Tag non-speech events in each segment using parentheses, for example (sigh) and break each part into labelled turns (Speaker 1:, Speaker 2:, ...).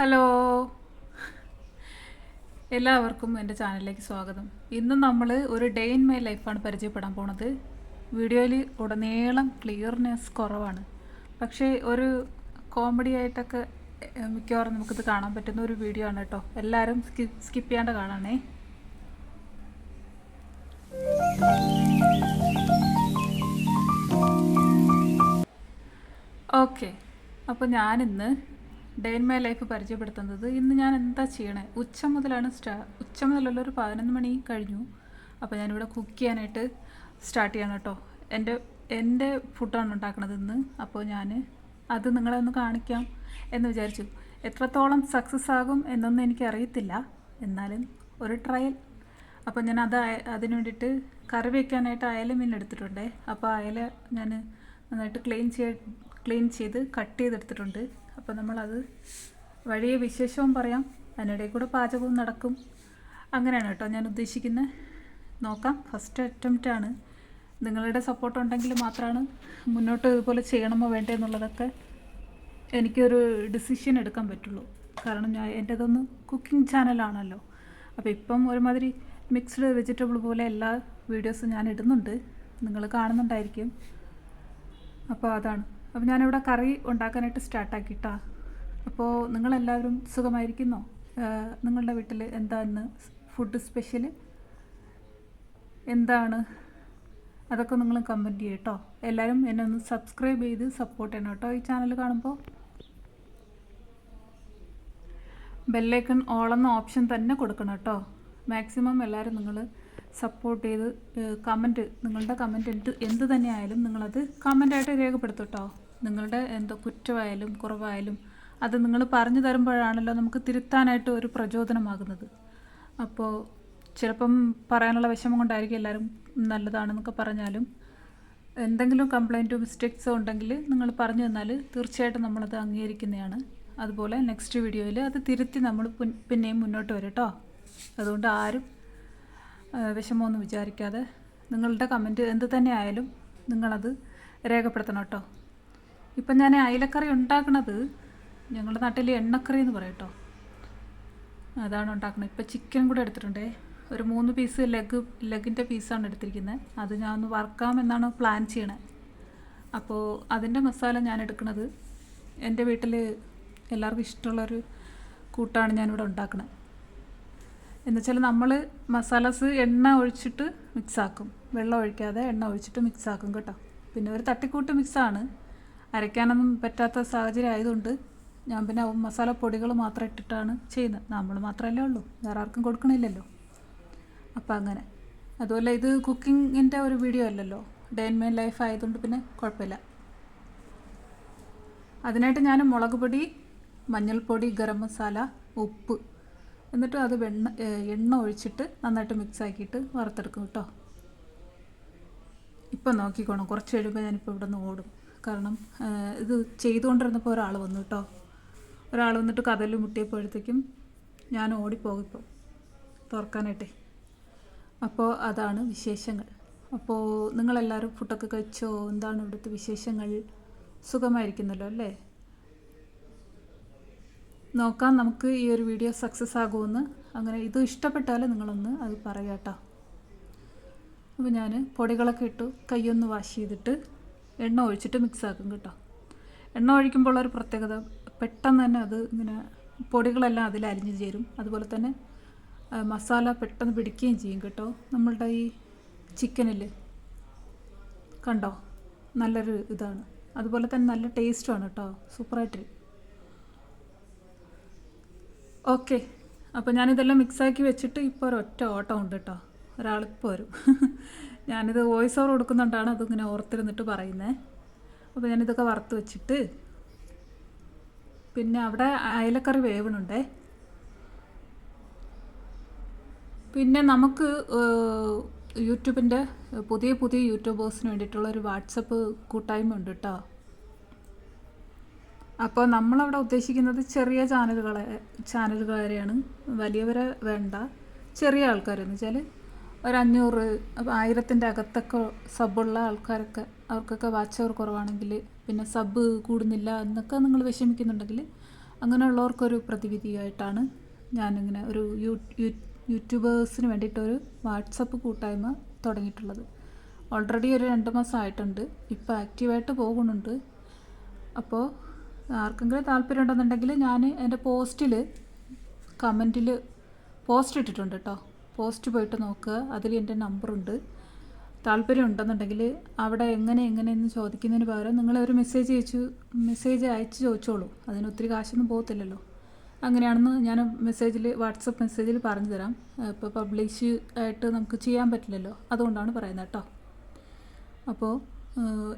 Speaker 1: Hello. എല്ലാവർക്കും എന്റെ ചാനലിലേക്ക് സ്വാഗതം. ഇന്ന് നമ്മൾ ഒരു ഡേ ഇൻ മൈ ലൈഫാണ് പരിചയപ്പെടാൻ പോണത്. വീഡിയോയിൽ ഉടനീളം ക്ലിയർനെസ് കുറവാണ്. പക്ഷേ ഒരു കോമഡി ആയിട്ടൊക്കെ മിക്കവാറും നമുക്കിത് കാണാൻ പറ്റുന്ന ഒരു വീഡിയോ ആണ് കേട്ടോ എല്ലാവരും സ്കിപ്പ് ചെയ്യാണ്ട് കാണണേ. ഓക്കെ അപ്പോൾ ഞാനിന്ന് ഡേ ഇൻ മൈ ലൈഫ് പരിചയപ്പെടുത്തുന്നത് ഇന്ന് ഞാൻ എന്താ ചെയ്യണേ? ഉച്ച മുതലാണ് സ്റ്റാ ഉച്ച മുതലുള്ള ഒരു പതിനൊന്ന് മണി കഴിഞ്ഞു. അപ്പോൾ ഞാനിവിടെ കുക്ക് ചെയ്യാനായിട്ട് സ്റ്റാർട്ട് ചെയ്യണം കേട്ടോ എന്റെ എന്റെ ഫുഡാണ് ഉണ്ടാക്കുന്നത് ഇന്ന്. അപ്പോൾ ഞാൻ അത് നിങ്ങളെ ഒന്ന് കാണിക്കാം എന്ന് വിചാരിച്ചു. എത്രത്തോളം സക്സസ് ആകും എന്നൊന്നും എനിക്കറിയത്തില്ല. എന്നാലും ഒരു ട്രയൽ അപ്പോൾ ഞാൻ അത് അതിന് വേണ്ടിയിട്ട് കറി വയ്ക്കാനായിട്ട് അയല മീൻ എടുത്തിട്ടുണ്ടേ. അപ്പോൾ അയല ഞാൻ നന്നായിട്ട് ക്ലീൻ ചെയ്യാൻ ക്ലീൻ ചെയ്ത് കട്ട് ചെയ്തെടുത്തിട്ടുണ്ട്. അപ്പോൾ നമ്മളത് വഴിയെ വിശേഷവും പറയാം. അതിനിടയിൽ കൂടെ പാചകവും നടക്കും. അങ്ങനെയാണ് കേട്ടോ ഞാൻ ഉദ്ദേശിക്കുന്നത് നോക്കാം. ഫസ്റ്റ് അറ്റംപ്റ്റ് ആണ്. നിങ്ങളുടെ സപ്പോർട്ട് ഉണ്ടെങ്കിൽ മാത്രമാണ് മുന്നോട്ട് ഇതുപോലെ ചെയ്യണമോ വേണ്ടേ എന്നുള്ളതൊക്കെ എനിക്കൊരു ഡിസിഷൻ എടുക്കാൻ പറ്റുള്ളൂ. കാരണം ഞാൻ എന്റേതൊന്ന് കുക്കിംഗ് ചാനലാണല്ലോ അപ്പോൾ ഇപ്പം ഒരുമാതിരി മിക്സ്ഡ് വെജിറ്റബിൾ പോലെ എല്ലാ വീഡിയോസും ഞാൻ ഇടുന്നുണ്ട്. നിങ്ങൾ കാണുന്നുണ്ടായിരിക്കും. അപ്പോൾ അതാണ്. അപ്പോൾ ഞാനിവിടെ കറി ഉണ്ടാക്കാനായിട്ട് സ്റ്റാർട്ടാക്കിട്ടാ അപ്പോൾ നിങ്ങളെല്ലാവരും സുഖമായിരിക്കുന്നോ? നിങ്ങളുടെ വീട്ടിൽ എന്താണ് ഫുഡ് സ്പെഷ്യൽ എന്താണ്? അതൊക്കെ നിങ്ങൾ കമന്റ് ചെയ്യും കേട്ടോ എല്ലാവരും എന്നെ ഒന്ന് സബ്സ്ക്രൈബ് ചെയ്ത് സപ്പോർട്ട് ചെയ്യണം കേട്ടോ ഈ ചാനൽ കാണുമ്പോൾ ബെല്ലൈക്കൺ ഓളെന്ന ഓപ്ഷൻ തന്നെ കൊടുക്കണം കേട്ടോ. മാക്സിമം എല്ലാവരും നിങ്ങൾ സപ്പോർട്ട് ചെയ്ത് കമന്റ് നിങ്ങളുടെ കമന്റ് എന്ത് എന്ത് തന്നെയായാലും നിങ്ങളത് കമന്റായിട്ട് രേഖപ്പെടുത്തട്ടോ. നിങ്ങളുടെ എന്തോ കുറ്റമായാലും കുറവായാലും അത് നിങ്ങൾ പറഞ്ഞു തരുമ്പോഴാണല്ലോ നമുക്ക് തിരുത്താനായിട്ട് ഒരു പ്രചോദനമാകുന്നത്. അപ്പോൾ ചിലപ്പം പറയാനുള്ള വിഷമം കൊണ്ടായിരിക്കും എല്ലാവരും നല്ലതാണെന്നൊക്കെ പറഞ്ഞാലും എന്തെങ്കിലും കംപ്ലൈന്റോ മിസ്റ്റേക്സോ ഉണ്ടെങ്കിൽ നിങ്ങൾ പറഞ്ഞു തന്നാൽ തീർച്ചയായിട്ടും നമ്മളത് അംഗീകരിക്കുന്നതാണ്. അതുപോലെ നെക്സ്റ്റ് വീഡിയോയിൽ അത് തിരുത്തി നമ്മൾ പിന്നെയും മുന്നോട്ട് വരും അതുകൊണ്ട് ആരും വിഷമമൊന്നും വിചാരിക്കാതെ നിങ്ങളുടെ കമന്റ് എന്ത് തന്നെ ആയാലും നിങ്ങളത് രേഖപ്പെടുത്തണം കേട്ടോ. ഇപ്പം ഞാൻ അയിലക്കറി ഉണ്ടാക്കണത് ഞങ്ങളുടെ നാട്ടിൽ എണ്ണക്കറി എന്ന് പറയും കേട്ടോ. അതാണ് ഉണ്ടാക്കുന്നത് ഇപ്പം ചിക്കൻ കൂടെ എടുത്തിട്ടുണ്ടേ. ഒരു മൂന്ന് പീസ് ലെഗ് ലെഗിന്റെ പീസാണ് എടുത്തിരിക്കുന്നത്. അത് ഞാൻ ഒന്ന് വറുക്കാമെന്നാണ് പ്ലാൻ ചെയ്യണത് അപ്പോൾ അതിന്റെ മസാല ഞാൻ എടുക്കുന്നത് എന്റെ വീട്ടിൽ എല്ലാവർക്കും ഇഷ്ടമുള്ളൊരു കൂട്ടാണ് ഞാനിവിടെ ഉണ്ടാക്കുന്നത് എന്നുവെച്ചാൽ നമ്മൾ മസാലാസ് എണ്ണ ഒഴിച്ചിട്ട് മിക്സാക്കും വെള്ളം ഒഴിക്കാതെ എണ്ണ ഒഴിച്ചിട്ട് മിക്സാക്കും കേട്ടോ. പിന്നെ ഒരു തട്ടിക്കൂട്ട് മിക്സാണ് അരയ്ക്കാനൊന്നും പറ്റാത്ത സാഹചര്യം ആയതുകൊണ്ട് ഞാൻ പിന്നെ മസാല പൊടികൾ മാത്രം ഇട്ടിട്ടാണ് ചെയ്യുന്നത്. നമ്മൾ മാത്രമല്ലേ ഉള്ളൂ. വേറെ ആർക്കും കൊടുക്കണില്ലല്ലോ. അപ്പം അങ്ങനെ. അതുപോലെ ഇത് കുക്കിങ്ങിന്റെ ഒരു വീഡിയോ അല്ലല്ലോ. ഡേ ഇൻ ലൈഫ് ആയതുകൊണ്ട് പിന്നെ കുഴപ്പമില്ല. അതിനായിട്ട് ഞാൻ മുളക് പൊടി മഞ്ഞൾപ്പൊടി ഗരം മസാല ഉപ്പ് എന്നിട്ട് അത് വെണ്ണ എണ്ണ ഒഴിച്ചിട്ട് നന്നായിട്ട് മിക്സ് ആക്കിയിട്ട് വറുത്തെടുക്കും കേട്ടോ. ഇപ്പം നോക്കിക്കോണം കുറച്ച് കഴിയുമ്പോൾ ഞാനിപ്പോൾ ഇവിടെ നിന്ന് ഓടും. കാരണം ഇത് ചെയ്തുകൊണ്ടിരുന്നപ്പോൾ ഒരാൾ വന്നു കേട്ടോ. ഒരാൾ വന്നിട്ട് കഥയിൽ മുട്ടിയപ്പോഴത്തേക്കും ഞാൻ ഓടിപ്പോകും ഇപ്പോൾ തുറക്കാനായിട്ടേ. അപ്പോൾ അതാണ് വിശേഷങ്ങൾ. അപ്പോൾ നിങ്ങളെല്ലാവരും ഫുഡൊക്കെ കഴിച്ചോ? എന്താണ് ഇവിടുത്തെ വിശേഷങ്ങൾ? സുഖമായിരിക്കുന്നല്ലോ അല്ലേ? നോക്കാം. നമുക്ക് ഈ ഒരു വീഡിയോ സക്സസ് ആകുമെന്ന്. അങ്ങനെ ഇത് ഇഷ്ടപ്പെട്ടാൽ നിങ്ങളൊന്ന് അത് പറയാം അപ്പോൾ ഞാൻ പൊടികളൊക്കെ ഇട്ടു കൈയൊന്ന് വാഷ് ചെയ്തിട്ട് എണ്ണ ഒഴിച്ചിട്ട് മിക്സ് ആക്കും കേട്ടോ. എണ്ണ ഒഴിക്കുമ്പോൾ ഒരു പ്രത്യേകത പെട്ടെന്ന് തന്നെ അത് ഇങ്ങനെ പൊടികളെല്ലാം അതിൽ അലിഞ്ഞു ചേരും. അതുപോലെ തന്നെ മസാല പെട്ടെന്ന് പിടിക്കുകയും ചെയ്യും കേട്ടോ. നമ്മളുടെ ഈ ചിക്കനിൽ കണ്ടോ? നല്ലൊരു ഇതാണ്. അതുപോലെ തന്നെ നല്ല ടേസ്റ്റുമാണ് കേട്ടോ. സൂപ്പറായിട്ട് ഓക്കെ. അപ്പോൾ ഞാനിതെല്ലാം മിക്സാക്കി വെച്ചിട്ട് ഇപ്പോൾ ഒരൊറ്റ ഓട്ടം ഉണ്ട് കേട്ടോ ഒരാളിപ്പോൾ വരും. (laughs) ഞാനിത് വോയിസ് ഓവർ കൊടുക്കുന്നുണ്ടാണ് അതിങ്ങനെ ഓർത്തിരുന്നിട്ട് പറയുന്നത് അപ്പോൾ ഞാനിതൊക്കെ വറുത്ത് വെച്ചിട്ട് പിന്നെ അവിടെ അയലക്കറി വേവണുണ്ടേ. പിന്നെ നമുക്ക് യൂട്യൂബിന്റെ പുതിയ പുതിയ യൂട്യൂബേഴ്സിന് വേണ്ടിയിട്ടുള്ള ഒരു വാട്സപ്പ് കൂട്ടായ്മ ഉണ്ട് കേട്ടോ അപ്പോൾ നമ്മളവിടെ ഉദ്ദേശിക്കുന്നത് ചെറിയ ചാനലുകളെ ചാനലുകാരെയാണ്. വലിയവരെ വേണ്ട. ചെറിയ ആൾക്കാരെന്ന് വെച്ചാൽ ഒരു അഞ്ഞൂറ് ആയിരത്തിന്റെ അകത്തൊക്കെ സബുള്ള ആൾക്കാരൊക്കെ അവർക്കൊക്കെ വാച്ച് അവർ കുറവാണെങ്കിൽ പിന്നെ സബ് കൂടുന്നില്ല എന്നൊക്കെ നിങ്ങൾ വിഷമിക്കുന്നുണ്ടെങ്കിൽ അങ്ങനെയുള്ളവർക്കൊരു പ്രതിവിധിയായിട്ടാണ് ഞാനിങ്ങനെ ഒരു യൂട്യൂബേഴ്സിന് വേണ്ടിയിട്ടൊരു വാട്സപ്പ് കൂട്ടായ്മ തുടങ്ങിയിട്ടുള്ളത്. ഓൾറെഡി ഒരു രണ്ട് മാസമായിട്ടുണ്ട് ഇപ്പോൾ ആക്റ്റീവായിട്ട് പോകുന്നുണ്ട്. അപ്പോൾ ആർക്കെങ്കിലും താല്പര്യം ഉണ്ടെന്നുണ്ടെങ്കിൽ ഞാൻ എന്റെ പോസ്റ്റിൽ കമന്റിൽ പോസ്റ്റ് ഇട്ടിട്ടുണ്ട് കേട്ടോ. പോസ്റ്റ് പോയിട്ട് നോക്കുക. അതിൽ എന്റെ നമ്പറുണ്ട്. താല്പര്യം ഉണ്ടെന്നുണ്ടെങ്കിൽ അവിടെ എങ്ങനെ എങ്ങനെയെന്ന് ചോദിക്കുന്നതിന് പകരം നിങ്ങൾ ഒരു മെസ്സേജ് അയച്ചു മെസ്സേജ് അയച്ച് ചോദിച്ചോളൂ. അതിന് ഒത്തിരി കാശൊന്നും പോകത്തില്ലല്ലോ. അങ്ങനെയാണെന്ന് ഞാൻ മെസ്സേജിൽ വാട്സപ്പ് മെസ്സേജിൽ പറഞ്ഞു തരാം. ഇപ്പോൾ പബ്ലിഷ് ആയിട്ട് നമുക്ക് ചെയ്യാൻ പറ്റില്ലല്ലോ. അതുകൊണ്ടാണ് പറയുന്നത് കേട്ടോ. അപ്പോൾ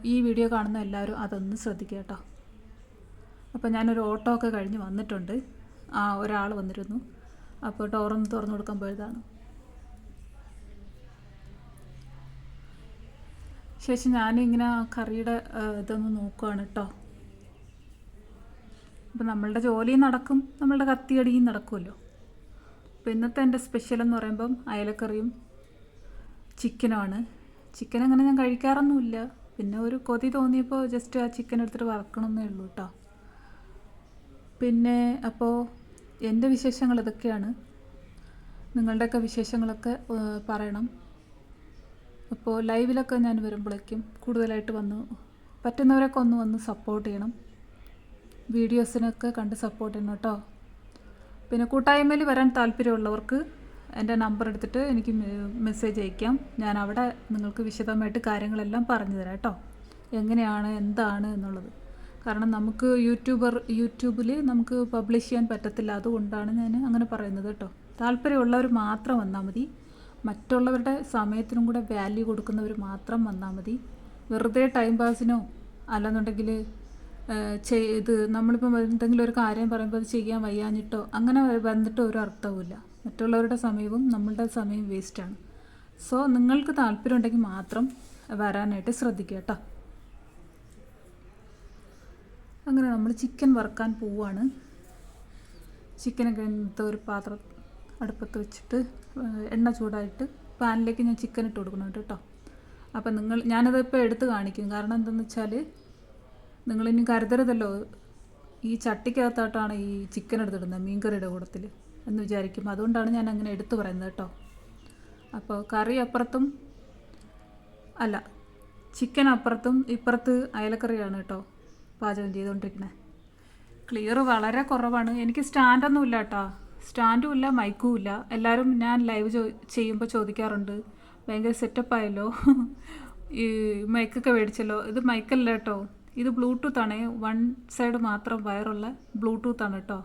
Speaker 1: ഈ വീഡിയോ കാണുന്ന എല്ലാവരും അതൊന്ന് ശ്രദ്ധിക്കുക കേട്ടോ. അപ്പോൾ ഞാനൊരു ഓട്ടോ ഒക്കെ കഴിഞ്ഞ് വന്നിട്ടുണ്ട്. ആ ഒരാൾ വന്നിരുന്നു. അപ്പോൾ ഡോറൊന്ന് തുറന്നു കൊടുക്കാൻ പോയതാണ്. ശേഷം ഞാനിങ്ങനെ കറിയുടെ ഇതൊന്ന് നോക്കുകയാണ് കേട്ടോ അപ്പം നമ്മളുടെ ജോലിയും നടക്കും നമ്മളുടെ കത്തിയടിയും നടക്കുമല്ലോ അപ്പോൾ ഇന്നത്തെ എന്റെ സ്പെഷ്യൽ എന്ന് പറയുമ്പം അയലക്കറിയും ചിക്കനുമാണ്. ചിക്കൻ അങ്ങനെ ഞാൻ കഴിക്കാറൊന്നുമില്ല. പിന്നെ ഒരു കൊതി തോന്നിയപ്പോൾ ജസ്റ്റ് ആ ചിക്കൻ എടുത്തിട്ട് വറക്കണമെന്നേ ഉള്ളൂ കേട്ടോ പിന്നെ അപ്പോൾ എന്റെ വിശേഷങ്ങൾ ഇതൊക്കെയാണ്. നിങ്ങളുടെയൊക്കെ വിശേഷങ്ങളൊക്കെ പറയണം. അപ്പോൾ ലൈവിലൊക്കെ ഞാൻ വരുമ്പോഴേക്കും കൂടുതലായിട്ട് വന്ന് പറ്റുന്നവരൊക്കെ ഒന്ന് വന്ന് സപ്പോർട്ട് ചെയ്യണം. വീഡിയോസിനൊക്കെ കണ്ട് സപ്പോർട്ട് ചെയ്യണം കേട്ടോ. പിന്നെ കൂട്ടായ്മയിൽ വരാൻ താല്പര്യമുള്ളവർക്ക് എന്റെ നമ്പർ എടുത്തിട്ട് എനിക്ക് മെസ്സേജ് അയക്കാം. ഞാൻ അവിടെ നിങ്ങൾക്ക് വിശദമായിട്ട് കാര്യങ്ങളെല്ലാം പറഞ്ഞു തരാം കേട്ടോ. എങ്ങനെയാണ് എന്താണ് എന്നുള്ളത്. കാരണം നമുക്ക് യൂട്യൂബർ യൂട്യൂബിൽ നമുക്ക് പബ്ലിഷ് ചെയ്യാൻ പറ്റത്തില്ല. അതുകൊണ്ടാണ് ഞാൻ അങ്ങനെ പറയുന്നത് കേട്ടോ. താല്പര്യമുള്ളവർ മാത്രം വന്നാൽ മതി. മറ്റുള്ളവരുടെ സമയത്തിനും കൂടെ വാല്യൂ കൊടുക്കുന്നവർ മാത്രം വന്നാൽ മതി. വെറുതെ ടൈം പാസിനോ അല്ലെന്നുണ്ടെങ്കിൽ ഇത് നമ്മളിപ്പോൾ എന്തെങ്കിലും ഒരു കാര്യം പറയുമ്പോൾ അത് ചെയ്യാൻ വയ്യാഞ്ഞിട്ടോ അങ്ങനെ വന്നിട്ട് ഒരു അർത്ഥവുമില്ല. മറ്റുള്ളവരുടെ സമയവും നമ്മളുടെ സമയവും വേസ്റ്റാണ് സോ നിങ്ങൾക്ക് താല്പര്യം ഉണ്ടെങ്കിൽ മാത്രം വരാനായിട്ട് ശ്രദ്ധിക്കുക കേട്ടോ. അങ്ങനെ നമ്മൾ ചിക്കൻ വറുക്കാൻ പോവുകയാണ് ചിക്കനൊക്കെ ഇന്നത്തെ ഒരു പാത്രം അടുപ്പത്ത് വെച്ചിട്ട് എണ്ണ ചൂടായിട്ട് പാനിലേക്ക് ഞാൻ ചിക്കൻ ഇട്ട് കൊടുക്കണം കേട്ടോ. അപ്പം നിങ്ങൾ ഞാനത് ഇപ്പോൾ എടുത്ത് കാണിക്കും. കാരണം എന്തെന്ന് വെച്ചാൽ നിങ്ങളിനി കരുതരുതല്ലോ. ഈ ചട്ടിക്കകത്തോട്ടാണ് ഈ ചിക്കൻ എടുത്തിടുന്നത് മീൻകറിയുടെ കൂടത്തിൽ എന്ന് വിചാരിക്കും. അതുകൊണ്ടാണ് ഞാൻ അങ്ങനെ എടുത്തു പറയുന്നത് കേട്ടോ. അപ്പോൾ കറി അപ്പുറത്തും അല്ല ചിക്കൻ അപ്പുറത്തും ഇപ്പുറത്ത് അയലക്കറിയാണ് കേട്ടോ. പാചകം ചെയ്തുകൊണ്ടിരിക്കുന്നത് ക്ലിയർ വളരെ കുറവാണ്. എനിക്ക് സ്റ്റാൻഡൊന്നും ഇല്ല കേട്ടോ സ്റ്റാൻഡും ഇല്ല മൈക്കും ഇല്ല. എല്ലാവരും ഞാൻ ലൈവ് ചോ ചെയ്യുമ്പോൾ ചോദിക്കാറുണ്ട്. ഭയങ്കര സെറ്റപ്പ് ആയല്ലോ. ഈ മൈക്കൊക്കെ മേടിച്ചല്ലോ. ഇത് മൈക്കല്ല കേട്ടോ ഇത് ബ്ലൂടൂത്ത് ആണ്. വൺ സൈഡ് മാത്രം വയറുള്ള ബ്ലൂടൂത്ത് ആണ് കേട്ടോ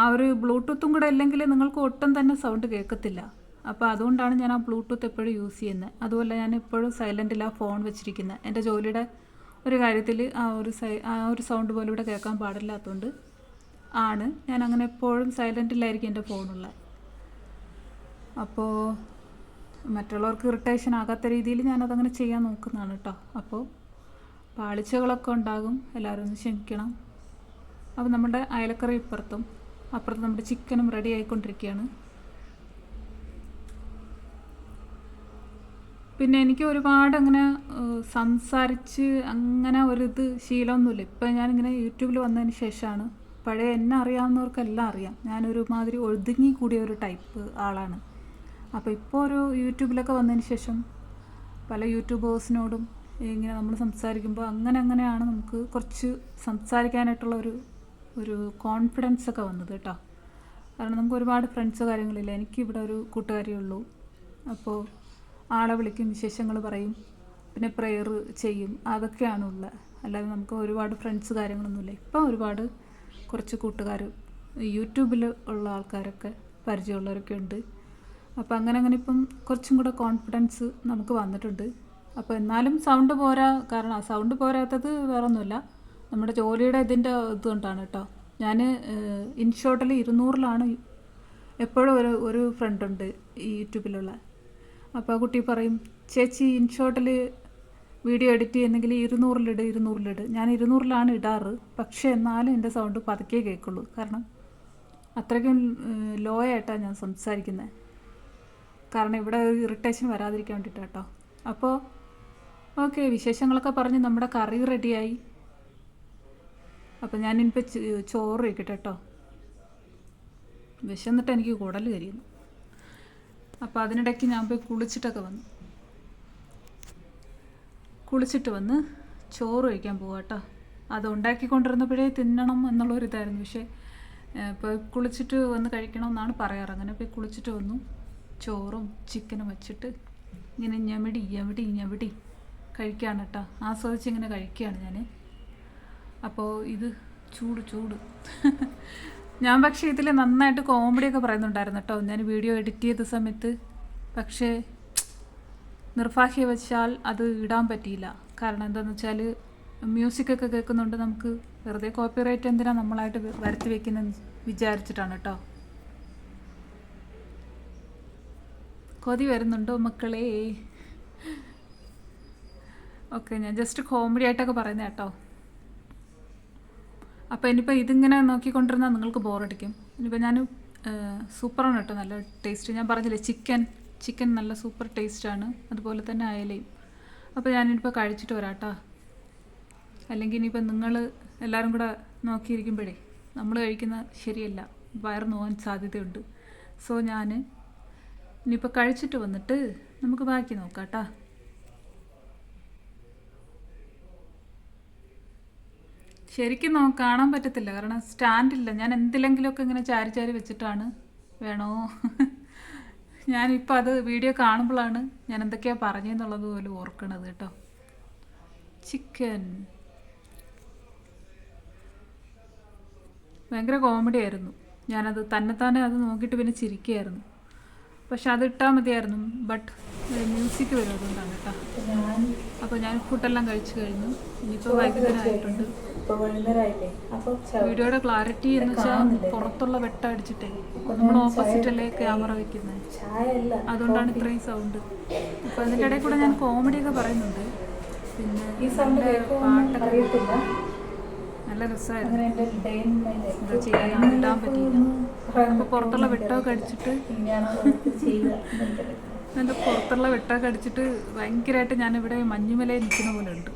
Speaker 1: ആ ഒരു ബ്ലൂടൂത്തും കൂടെ ഇല്ലെങ്കിൽ നിങ്ങൾക്ക് ഒട്ടും തന്നെ സൗണ്ട് കേൾക്കത്തില്ല. അപ്പോൾ അതുകൊണ്ടാണ് ഞാൻ ആ ബ്ലൂടൂത്ത് എപ്പോഴും യൂസ് ചെയ്യുന്നത് അതുപോലെ ഞാൻ എപ്പോഴും സൈലന്റിലാണ് ഫോൺ വെച്ചിരിക്കുന്നത് എന്റെ ജോലിയുടെ ഒരു കാര്യത്തിൽ ആ ഒരു സൈ ആ ഒരു സൗണ്ട് പോലും ഇവിടെ കേൾക്കാൻ പാടില്ലാത്തതുകൊണ്ട് ആണ്. ഞാൻ അങ്ങനെ എപ്പോഴും സൈലന്റിലായിരിക്കും എന്റെ ഫോണുള്ള അപ്പോൾ മറ്റുള്ളവർക്ക് ഇറിറ്റേഷൻ ആകാത്ത രീതിയിൽ ഞാനതങ്ങനെ ചെയ്യാൻ നോക്കുന്നതാണ് കേട്ടോ അപ്പോൾ പാളിച്ചകളൊക്കെ ഉണ്ടാകും. എല്ലാവരും ഒന്ന് ക്ഷമിക്കണം. അപ്പോൾ നമ്മുടെ അയലക്കറി ഇപ്പുറത്തും അപ്പുറത്ത് നമ്മുടെ ചിക്കനും റെഡി ആയിക്കൊണ്ടിരിക്കുകയാണ്. പിന്നെ എനിക്ക് ഒരുപാട് അങ്ങനെ സംസാരിച്ച് അങ്ങനെ ഒരിത് ശീലമൊന്നുമില്ല. ഇപ്പം ഞാനിങ്ങനെ യൂട്യൂബിൽ വന്നതിന് ശേഷമാണ് പഴയ എന്നെ അറിയാവുന്നവർക്കെല്ലാം അറിയാം. ഞാനൊരുമാതിരി ഒഴുതുങ്ങി കൂടിയ ഒരു ടൈപ്പ് ആളാണ്. അപ്പോൾ ഇപ്പോൾ ഒരു യൂട്യൂബിലൊക്കെ വന്നതിന് ശേഷം പല യൂട്യൂബേഴ്സിനോടും ഇങ്ങനെ നമ്മൾ സംസാരിക്കുമ്പോൾ അങ്ങനെ അങ്ങനെയാണ് നമുക്ക് കുറച്ച് സംസാരിക്കാനായിട്ടുള്ള ഒരു ഒരു കോൺഫിഡൻസ് ഒക്കെ വന്നത് കേട്ടോ. കാരണം നമുക്ക് ഒരുപാട് ഫ്രണ്ട്സ് കാര്യങ്ങളില്ല. എനിക്കിവിടെ ഒരു കൂട്ടുകാരിയേ ഉള്ളൂ. അപ്പോൾ ആളെ വിളിക്കും വിശേഷങ്ങൾ പറയും പിന്നെ പ്രെയർ ചെയ്യും. അതൊക്കെയാണ് ഉള്ളത് അല്ലാതെ നമുക്ക് ഒരുപാട് ഫ്രണ്ട്സ് കാര്യങ്ങളൊന്നുമില്ല. ഇപ്പം ഒരുപാട് കുറച്ച് കൂട്ടുകാർ യൂട്യൂബിൽ ഉള്ള ആൾക്കാരൊക്കെ പരിചയമുള്ളവരൊക്കെ ഉണ്ട്. അപ്പോൾ അങ്ങനെ അങ്ങനെ ഇപ്പം കുറച്ചും കൂടെ കോൺഫിഡൻസ് നമുക്ക് വന്നിട്ടുണ്ട്. അപ്പോൾ എന്നാലും സൗണ്ട് പോരാ കാരണം സൗണ്ട് പോരാത്തത് വേറെ ഒന്നുമില്ല നമ്മുടെ ജോലിയുടെ ഇതിന്റെ ഇതുകൊണ്ടാണ് കേട്ടോ. ഞാൻ ഇൻഷോട്ടിൽ ഇരുന്നൂറിലാണ് എപ്പോഴും ഒരു ഒരു ഫ്രണ്ട് ഉണ്ട് ഈ യൂട്യൂബിലുള്ള. അപ്പോൾ ആ കുട്ടി പറയും ചേച്ചി ഇൻഷോട്ടിൽ വീഡിയോ എഡിറ്റ് ചെയ്യുന്നെങ്കിൽ ഇരുന്നൂറിലിട് ഇരുന്നൂറിലിട് ഞാൻ ഇരുന്നൂറിലാണ് ഇടാറ്. പക്ഷേ എന്നാലും എന്റെ സൗണ്ട് പതുക്കെ കേൾക്കുള്ളൂ. കാരണം അത്രയ്ക്കും ലോ ആയിട്ടാണ് ഞാൻ സംസാരിക്കുന്നത് കാരണം ഇവിടെ ഒരു ഇറിറ്റേഷൻ വരാതിരിക്കാൻ വേണ്ടിയിട്ടാണ് കേട്ടോ അപ്പോൾ ഓക്കെ വിശേഷങ്ങളൊക്കെ പറഞ്ഞ് നമ്മുടെ കറി റെഡിയായി. അപ്പം ഞാനിപ്പോൾ ചോറ് കേട്ടോ വിശന്നിട്ട് എനിക്ക് കുടൽ കരിയുന്നു. അപ്പോൾ അതിനിടയ്ക്ക് ഞാൻ പോയി കുളിച്ചിട്ടൊക്കെ വന്നു കുളിച്ചിട്ട് വന്ന് ചോറ് കഴിക്കാൻ പോവാം കേട്ടോ അത് ഉണ്ടാക്കിക്കൊണ്ടിരുന്നപ്പോഴേ തിന്നണം എന്നുള്ളൊരിതായിരുന്നു. പക്ഷേ ഇപ്പോൾ കുളിച്ചിട്ട് വന്ന് കഴിക്കണം എന്നാണ് പറയാറ്. അങ്ങനെ പോയി കുളിച്ചിട്ട് വന്നു. ചോറും ചിക്കനും വെച്ചിട്ട് ഇങ്ങനെ ഞെമിടി ഞെമിടി ഞെമിടി കഴിക്കുകയാണ് കേട്ടോ ആസ്വദിച്ച് ഇങ്ങനെ കഴിക്കുകയാണ് ഞാൻ അപ്പോൾ ഇത് ചൂട് ചൂട്. ഞാൻ പക്ഷേ ഇതിൽ നന്നായിട്ട് കോമഡിയൊക്കെ പറയുന്നുണ്ടായിരുന്നു കേട്ടോ. ഞാൻ വീഡിയോ എഡിറ്റ് ചെയ്ത സമയത്ത്. പക്ഷേ നിർഭാഗ്യവശാൽ അത് ഇടാൻ പറ്റിയില്ല. കാരണം എന്താണെന്ന് വെച്ചാൽ മ്യൂസിക് ഒക്കെ കേൾക്കുന്നുണ്ട് നമുക്ക് വെറുതെ കോപ്പിറൈറ്റ് എന്തിനാ നമ്മളായിട്ട് വരുത്തി വെക്കുന്നതെന്ന് വിചാരിച്ചിട്ടാണ് കേട്ടോ. കൊതി വരുന്നുണ്ടോ മക്കളെ? ഓക്കെ ഞാൻ ജസ്റ്റ് കോമഡി ആയിട്ടൊക്കെ പറയുന്നത് കേട്ടോ. അപ്പോൾ ഇനിയിപ്പോൾ ഇതിങ്ങനെ നോക്കിക്കൊണ്ടിരുന്നാൽ നിങ്ങൾക്ക് ബോറടിക്കും. ഇനിയിപ്പോൾ ഞാൻ സൂപ്പറാണ് കേട്ടോ നല്ല ടേസ്റ്റ് ഞാൻ പറഞ്ഞില്ലേ ചിക്കൻ ചിക്കൻ നല്ല സൂപ്പർ ടേസ്റ്റാണ് അതുപോലെ തന്നെ അയലയും. അപ്പോൾ ഞാനിപ്പോൾ കഴിച്ചിട്ട് വരാം കേട്ടോ അല്ലെങ്കിൽ ഇനിയിപ്പോൾ നിങ്ങൾ എല്ലാവരും കൂടെ നോക്കിയിരിക്കുമ്പോഴേ നമ്മൾ കഴിക്കുന്ന ശരിയല്ല. വയർ നോവാൻ സാധ്യതയുണ്ട്. സോ ഞാൻ ഇനിയിപ്പോൾ കഴിച്ചിട്ട് വന്നിട്ട് നമുക്ക് ബാക്കി നോക്കാം കേട്ടോ ശരിക്കും നമുക്ക് കാണാൻ പറ്റത്തില്ല. കാരണം സ്റ്റാൻഡില്ല. ഞാൻ എന്തിലെങ്കിലുമൊക്കെ ഇങ്ങനെ ചാരി ചാരി വെച്ചിട്ടാണ്. വേണോ? ഞാനിപ്പോൾ അത് വീഡിയോ കാണുമ്പോഴാണ് ഞാൻ എന്തൊക്കെയാണ് പറഞ്ഞെന്നുള്ളത് പോലും ഓർക്കണത് കേട്ടോ. ചിക്കൻ. ഭയങ്കര കോമഡി ആയിരുന്നു. ഞാനത് തന്നെത്താനെ അത് നോക്കിയിട്ട് പിന്നെ ചിരിക്കുകയായിരുന്നു പക്ഷെ അത് ഇട്ടാൽ മതിയായിരുന്നു ബട്ട് മ്യൂസിക് വരും അതുകൊണ്ടാണ് കേട്ടോ. അപ്പോൾ ഞാൻ ഫുഡെല്ലാം കഴിച്ചു കഴിഞ്ഞു. ഇനിയിപ്പോൾ
Speaker 2: വൈകുന്നേരമായിട്ടുണ്ട്. അപ്പൊ
Speaker 1: വീഡിയോയുടെ ക്ലാരിറ്റി എന്ന് വെച്ചാൽ പുറത്തുള്ള വെട്ടം അടിച്ചിട്ടേ. നമ്മൾ ഓപ്പോസിറ്റ് അല്ലേ ക്യാമറ വെക്കുന്നത് അതുകൊണ്ടാണ് ഇത്രയും സൗണ്ട് അപ്പോൾ അതിന്റെ ഇടയിൽ കൂടെ ഞാൻ കോമഡിയൊക്കെ പറയുന്നുണ്ട്. പിന്നെ പാട്ടൊക്കെ നല്ല രസമായിരുന്നു പുറത്തുള്ള വെട്ടമൊക്കെ അടിച്ചിട്ട്. എന്റെ പുറത്തുള്ള വെട്ടമൊക്കെ അടിച്ചിട്ട് ഭയങ്കരമായിട്ട് ഞാനിവിടെ മഞ്ഞുമലയിൽ നിൽക്കുന്ന പോലെ ഉണ്ട്.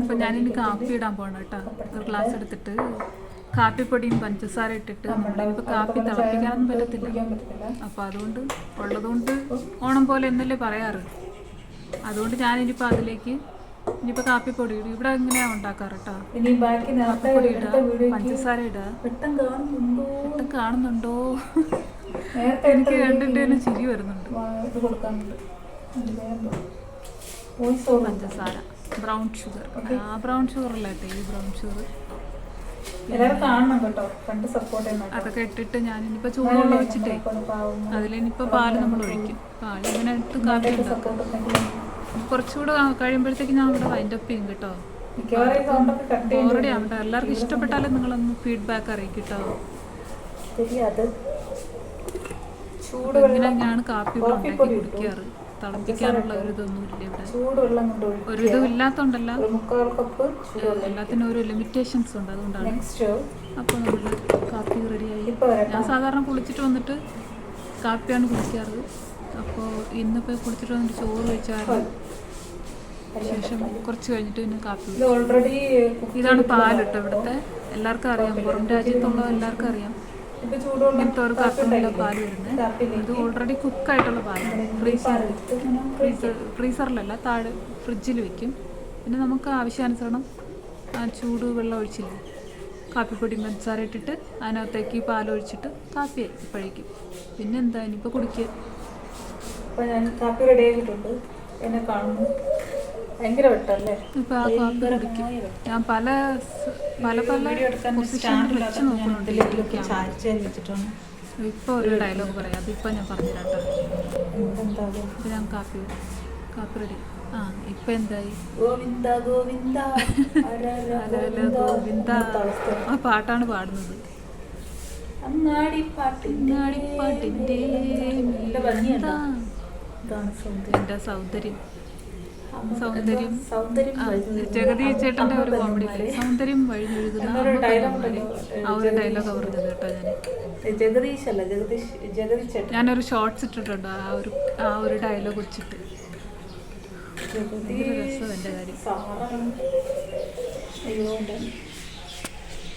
Speaker 1: അപ്പൊ ഞാനിനി കാപ്പി ഇടാൻ പോകണം കേട്ടോ. ഒരു ഗ്ലാസ് എടുത്തിട്ട് കാപ്പിപ്പൊടിയും പഞ്ചസാര ഇട്ടിട്ട് നമ്മളിപ്പോൾ കാപ്പി തിളപ്പിക്കാനൊന്നും പറ്റത്തില്ല.
Speaker 2: അപ്പൊ പറ്റത്തില്ല.
Speaker 1: അപ്പോൾ അതുകൊണ്ട് ഉള്ളതുകൊണ്ട് ഓണം പോലെ എന്നല്ലേ പറയാറ്. അതുകൊണ്ട് ഞാനിനിപ്പോൾ അതിലേക്ക് ഇനിയിപ്പോൾ കാപ്പിപ്പൊടി ഇടും ഇവിടെ എങ്ങനെയാണ് ഉണ്ടാക്കാറ് കേട്ടോ
Speaker 2: ഇനി ബാക്കി
Speaker 1: കാപ്പിപ്പൊടി ഇടുക പഞ്ചസാര ഇടുക
Speaker 2: പെട്ടെന്ന് കാണുന്നുണ്ടോ?
Speaker 1: കാണുന്നുണ്ടോ?
Speaker 2: നേരത്തെ
Speaker 1: എനിക്ക് കണ്ടിട്ട് ചിരി വരുന്നുണ്ട്.
Speaker 2: ഇത് കൊടുക്കാനുണ്ട്.
Speaker 1: പഞ്ചസാര. Brown sugar. ആ ബ്രൗൺ ഷുഗർ അല്ല കേട്ടോ ഈ ബ്രൗൺ ഷുഗർ. അതൊക്കെ ഇട്ടിട്ട് ഞാനിനിപ്പോൾ ചൂടുവെള്ളം ഒഴിച്ചിട്ടേ
Speaker 2: നമ്മളെ പാവം.
Speaker 1: അതിലിനിപ്പോൾ പാൽ നമ്മൾ ഒഴിക്കും പാൽ ഇങ്ങനെ ഇട്ട് കാപ്പി ഉണ്ടാക്കും കുറച്ചുകൂടെ കഴിയുമ്പോഴത്തേക്ക് ഞാൻ ഇവിടെ വൈൻഡപ്പ് ചെയ്യും കേട്ടോ. ഓൾറെഡി ആവട്ടെ. എല്ലാവർക്കും ഇഷ്ടപ്പെട്ടാലും നിങ്ങളൊന്ന് ഫീഡ്ബാക്ക് അറിയിക്കട്ടോ കേട്ടോ
Speaker 2: ശരി അത് ചൂട്
Speaker 1: ഇങ്ങനെ ഞാൻ കാപ്പി ഉണ്ടാക്കി കുടിക്കാറ്? തിളപ്പിക്കാനുള്ള ഒരു ഇതൊന്നും ഇല്ല ഇവിടെ. ഒരു ഇതും
Speaker 2: ചൂടുവെള്ളം
Speaker 1: എല്ലാത്തിനും ഒരു ലിമിറ്റേഷൻസ് ഉണ്ട് അതുകൊണ്ടാണ്.
Speaker 2: അപ്പൊ
Speaker 1: അപ്പോൾ നമ്മൾ കാപ്പി റെഡിയായി ഞാൻ സാധാരണ കുളിച്ചിട്ട് വന്നിട്ട് കാപ്പിയാണ് കുടിക്കാറ്. അപ്പോൾ ഇന്ന് ഇന്നിപ്പോൾ കുളിച്ചിട്ട് വന്നിട്ട് ചോറ് കഴിച്ചായിരുന്നു ശേഷം കുറച്ച് കഴിഞ്ഞിട്ട് പിന്നെ കാപ്പി
Speaker 2: ഓൾറെഡി
Speaker 1: ഇതാണ് പാലിട്ടോ ഇവിടുത്തെ. എല്ലാവർക്കും അറിയാം. പുറം രാജ്യത്തുള്ള എല്ലാവർക്കും അറിയാം. ഇങ്ങനത്തെ ഒരു കർട്ടണിലെ പാൽ വരുന്നത്. ഇത് ഓൾറെഡി കുക്കായിട്ടുള്ള പാലാണ് ഫ്രീസർ ഫ്രീസർ ഫ്രീസറിലല്ല താഴെ ഫ്രിഡ്ജിൽ വെക്കും. പിന്നെ നമുക്ക് ആവശ്യാനുസരണം ആ ചൂട് വെള്ളം ഒഴിച്ചില്ല? കാപ്പിപ്പൊടി പഞ്ചസാര ഇട്ടിട്ട് അതിനകത്തേക്ക് പാലൊഴിച്ചിട്ട് പാൽ ഒഴിച്ചിട്ട് കാപ്പി ഇപ്പോഴേക്കും. പഴിക്കും പിന്നെ എന്താ ഇനിയിപ്പോൾ കുടിക്കുക.
Speaker 2: അപ്പൊ ഞാൻ കാപ്പി റെഡി ആക്കിയിട്ടുണ്ട്. എന്നെ കാണുന്നു. ഭയങ്കര വെട്ടല്ലേ?
Speaker 1: ഇപ്പോൾ ആ കാപ്പി കുടിക്കും. ഞാൻ പല പല പല ഇപ്പോൾ ഒരു ഡയലോഗ് പറയാം. അതിപ്പോൾ ഞാൻ കേട്ടോ. കാപ്പി കാപ്പി റെഡി ആ ഇപ്പം എന്തായി?
Speaker 2: ഗോവിന്ദ ഗോവിന്ദ
Speaker 1: ഗോവിന്ദ. ആ പാട്ടാണ് പാടുന്നത്.
Speaker 2: അങ്ങാടിപ്പാട്ടിന്റെ സൗന്ദര്യം
Speaker 1: എന്റെ സൗന്ദര്യം. സൗന്ദര്യം? ജഗതി ചേട്ടന്റെ ഒരു കോമഡി. സൗന്ദര്യം വഴിഞ്ഞൊഴുകുന്ന ആ ഒരു ഡയലോഗ് പറഞ്ഞത് കേട്ടോ ഞാൻ
Speaker 2: ജഗദീഷ് അല്ല ജഗദീഷ് ജഗദീഷ് ചേട്ടൻ
Speaker 1: ഞാനൊരു ഷോർട്സ് ഇട്ടിട്ടുണ്ട്. ആ ഒരു ആ ഒരു ഡയലോഗ് വെച്ചിട്ട് രസം എന്റെ കാര്യം.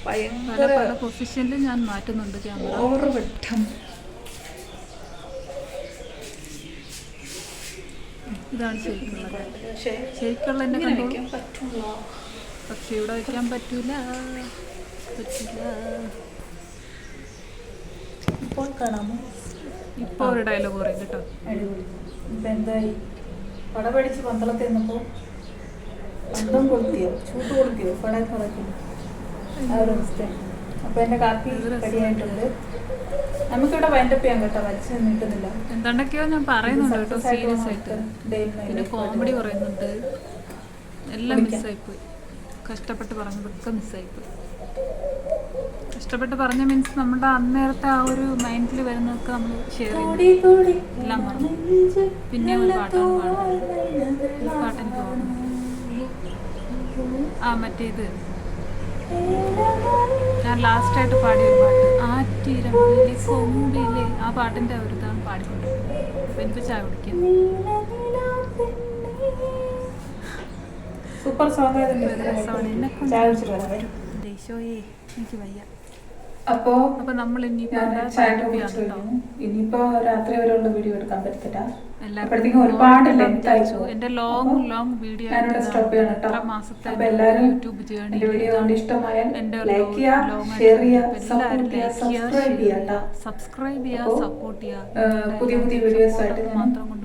Speaker 1: പല
Speaker 2: പൊസിഷനിലും
Speaker 1: പല പൊസിഷനിൽ ഞാൻ മാറ്റുന്നുണ്ട് ക്യാമറ
Speaker 2: ഓവർ
Speaker 1: ഇതാണ് ശരിക്കുള്ളത്. ശരിക്കുള്ള എന്നെ
Speaker 2: ഇങ്ങനെ
Speaker 1: കണ്ടു?
Speaker 2: വെക്കാൻ പറ്റുള്ള
Speaker 1: പക്ഷെ ഇവിടെ വയ്ക്കാൻ പറ്റൂല. പറ്റില്ല
Speaker 2: ഇപ്പോൾ കാണാമോ?
Speaker 1: ഇപ്പോൾ ഒരു ഡയലോഗ് പറയും കേട്ടോ.
Speaker 2: ഇപ്പം എന്തായി? പടപടിച്ച് പന്തളത്തിൽ നിന്നപ്പോൾ അന്തം കൊളുത്തിയോ? ചൂട്ട് കൊളുത്തിയോ? പട പടക്കില്ല ആ ഒരു അവസ്ഥ അപ്പോൾ എന്റെ കാപ്പി. റെഡിയായിട്ടുണ്ട്. നമുക്കിവിടെ വൈൻഡപ്പ് ചെയ്യാൻ കേട്ടോ. വലിച്ചു നീട്ടുന്നില്ല.
Speaker 1: എന്താണ്ടൊക്കെയോ ഞാൻ പറയുന്നുണ്ട് കേട്ടോ സീരിയസ് ആയിട്ട് പിന്നെ കോമഡി പറയുന്നുണ്ട്. എല്ലാം. മിസ്സായിപ്പോയി കഷ്ടപ്പെട്ട് പറഞ്ഞതൊക്കെ മിസ്സായിപ്പോയി കഷ്ടപ്പെട്ട് പറഞ്ഞ മീൻസ് നമ്മുടെ അന്നേരത്തെ ആ ഒരു മൈൻഡിൽ വരുന്നതൊക്കെ നമ്മൾ ഷെയർ
Speaker 2: കൂടി
Speaker 1: എല്ലാം പറഞ്ഞു പിന്നെ ഒരു പാട്ടാണ് പാടുന്നത്. ഈ പാട്ട് എനിക്ക് ആ മറ്റേ ഇത് ഞാൻ ലാസ്റ്റായിട്ട് പാടിയ ഒരു പാട്ട്. ആറ്റിരമ്പിലെ കൊമ്പിലെ. ആ പാട്ടിന്റെ ഒരു ഇതാണ് പാടിക്കൊണ്ട്. എനിക്ക് ചായ കുടിക്കാം.
Speaker 2: സൂപ്പർ സോങ്
Speaker 1: എന്നെ ദേശോയേ എനിക്ക് വയ്യ.
Speaker 2: അപ്പോ
Speaker 1: നമ്മൾ
Speaker 2: ഇനിയിപ്പോ രാത്രി വരെയുള്ള വീഡിയോ എടുക്കാൻ പറ്റത്തില്ല. അപ്പോഴത്തേക്കും ഒരുപാട് ലെങ്ത് ആയി
Speaker 1: എന്റെ. ലോങ് ലോങ് വീഡിയോ
Speaker 2: ഞാനിവിടെ സ്റ്റോപ്പ് ചെയ്യണം കേട്ടോ. അപ്പൊ
Speaker 1: ജേണി
Speaker 2: എന്റെ വീഡിയോ കണ്ട് ഇഷ്ടമായാൽ ലൈക്ക് ചെയ്യുക ഷെയർ ചെയ്യുക. സപ്പോർട്ട് ചെയ്യുക സബ്സ്ക്രൈബ് ചെയ്യുക
Speaker 1: സബ്സ്ക്രൈബ് ചെയ്യുക സപ്പോർട്ട്
Speaker 2: ഏഹ്, പുതിയ പുതിയ വീഡിയോസ് ആയിട്ട്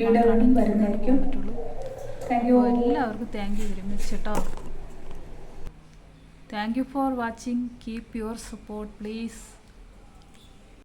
Speaker 2: വീഡിയോ വരുന്നതായിരിക്കും. താങ്ക് യു
Speaker 1: എല്ലാവർക്കും താങ്ക് യു ഒരുമിച്ച് കേട്ടോ. Thank you for watching. Keep your support please.